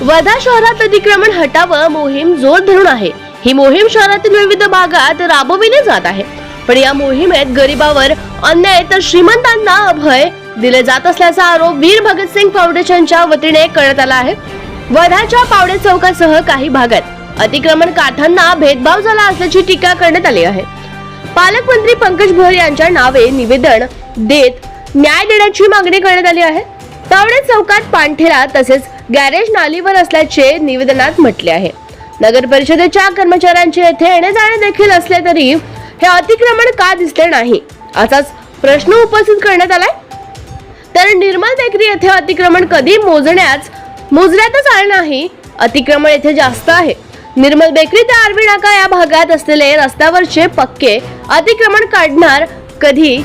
वर्धा शहरात अतिक्रमण हटावं मोहीम जोर धरून आहे. ही मोहीम शहरातील विविध भागात राबविली जात आहे. पण या मोहिमेत गरिबावर अन्याय तर श्रीमंतांना अभय दिले जात असल्याचा आरोप वीर भगतसिंग फाउंडेशनच्या वतीने करण्यात आला आहे. वर्धाच्या पावडे चौकासह काही भागात अतिक्रमण काठांना भेदभाव झाला असल्याची टीका करण्यात आली आहे. पालकमंत्री पंकज भोर यांच्या नावे निवेदन देत न्याय देण्याची मागणी करण्यात आली आहे. पावडे चौकात पाणठेला तसेच गॅरेज नालीवर असल्याचे निवेदनात म्हटले आहे. नगर परिषदेच्या कर्मचाऱ्यांचे येथे येणे जाणे देखील असले तरी हे अतिक्रमण का दिसले नाही? असाच प्रश्न उपस्थित करण्यात आलाय. तर निर्मल बेकरी येथे अतिक्रमण कधी मोजण्याच मोजण्यातच आले नाही अतिक्रमण येथे जास्त आहे. निर्मल बेकरी ते आरवी नाका या भागात असलेले रस्त्यावरचे पक्के अतिक्रमण काढणार कधी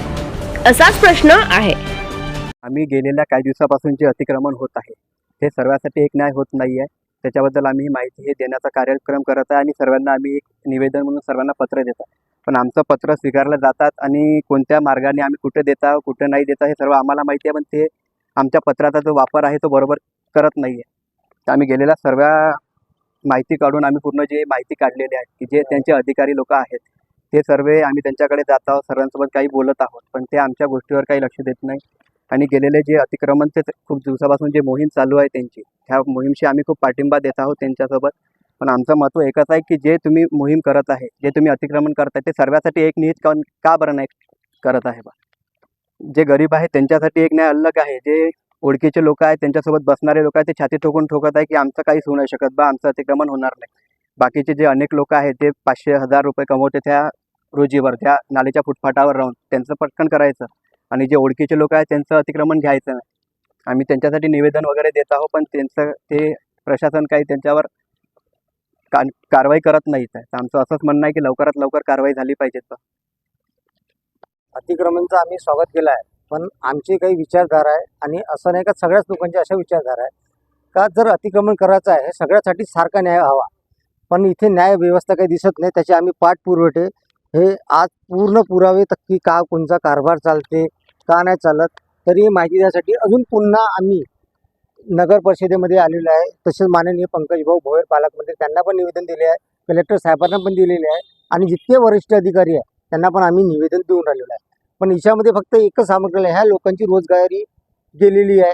असाच प्रश्न आहे. आम्ही गेलेल्या काही दिवसापासून जे अतिक्रमण होत आहे हे सर्वांसाठी एक न्याय होत नाही आहे त्याच्याबद्दल आम्ही ही माहिती हे देण्याचा कार्यक्रम करत आहे आणि सर्वांना आम्ही एक निवेदन म्हणून सर्वांना पत्र देत आहे. पण आमचं पत्र स्वीकारलं जातात आणि कोणत्या मार्गाने आम्ही कुठे देता कुठे नाही देता हे सर्व आम्हाला माहिती आहे पण ते आमच्या पत्राचा जो वापर आहे तो बरोबर करत नाही आहे तर आम्ही गेलेल्या सर्व माहिती काढून आम्ही पूर्ण जे माहिती काढलेली आहे की जे त्यांचे अधिकारी लोक आहेत ते सर्व आम्ही त्यांच्याकडे जात आहोत सर्वांसोबत काही बोलत आहोत पण ते आमच्या गोष्टीवर काही लक्ष देत नाही. आणि गेलेले जे अतिक्रमणचे ते खूप दिवसापासून जे मोहीम चालू आहे त्यांची ह्या मोहीमशी आम्ही खूप पाठिंबा देत आहोत त्यांच्यासोबत. पण आमचं महत्त्व एकच आहे की जे तुम्ही मोहीम करत आहे जे तुम्ही अतिक्रमण करताय ते सर्वांसाठी एक निहित का का बरं नाही करत आहे बा? जे गरीब आहे त्यांच्यासाठी एक न्याय अलग आहे जे ओळखीचे लोक आहेत त्यांच्यासोबत बसणारे लोक आहेत ते छाती ठोकून ठोकत आहे की आमचं काहीच होऊ नाही शकत बा आमचं अतिक्रमण होणार नाही. बाकीचे जे अनेक लोक आहेत ते पाचशे हजार रुपये कमवते त्या रोजीवर त्या नालीच्या फुटफाटावर राहून त्यांचं पटकन करायचं. आणि जे ओळखीचे लोक आहेत त्यांचं अतिक्रमण घ्यायचं नाही. आम्ही त्यांच्यासाठी निवेदन वगैरे देत आहोत पण त्यांचं ते प्रशासन काही त्यांच्यावर का कारवाई करत नाहीत आहे. तर आमचं असंच म्हणणं आहे की लवकरात लवकर कारवाई झाली पाहिजे तर. अतिक्रमणचं आम्ही स्वागत केलं आहे पण आमची काही विचारधारा आहे आणि असं नाही का सगळ्याच लोकांची अशा विचारधारा आहे का जर अतिक्रमण करायचं आहे सगळ्यासाठी सारखा न्याय हवा. पण इथे न्याय व्यवस्था काही दिसत नाही त्याचे आम्ही पाठपुरवठे हे आज पूर्ण पुरावे तक्की की का कोणचा कारभार चालते का नाही चालत तरी माहिती द्यासाठी अजून पुन्हा आम्ही नगर परिषदेमध्ये आलेलो आहे. तसेच माननीय पंकज भाऊ भोयर पालकमंत्री त्यांना पण निवेदन दिले आहे. कलेक्टर साहेबांना पण दिलेले आहे. आणि जितके वरिष्ठ अधिकारी आहे त्यांना पण आम्ही निवेदन देऊन राहिलेलं आहे. पण हिच्यामध्ये फक्त एकच सामग्री आहे. ह्या लोकांची रोजगारी गेलेली आहे.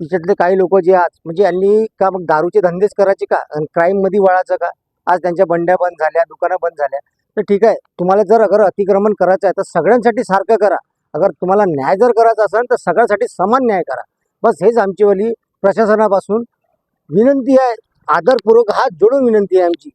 तिच्यातले काही लोक जे आज म्हणजे यांनी का मग दारूचे धंदेच करायचे का? आणि क्राईममध्ये वळायचं का? आज त्यांच्या बंड्या बंद झाल्या दुकानं बंद झाल्या. तर ठीक आहे तुम्हाला जर अगर अतिक्रमण करायचं आहे तर सगळ्यांसाठी सारखं करा. अगर तुम्हाला न्याय जर करायचा असेल तर सगळ्यासाठी समान न्याय करा. बस हेच आमचीवाली प्रशासनापासून विनंती आहे. आदरपूर्वक हात जोडून विनंती आहे आमची.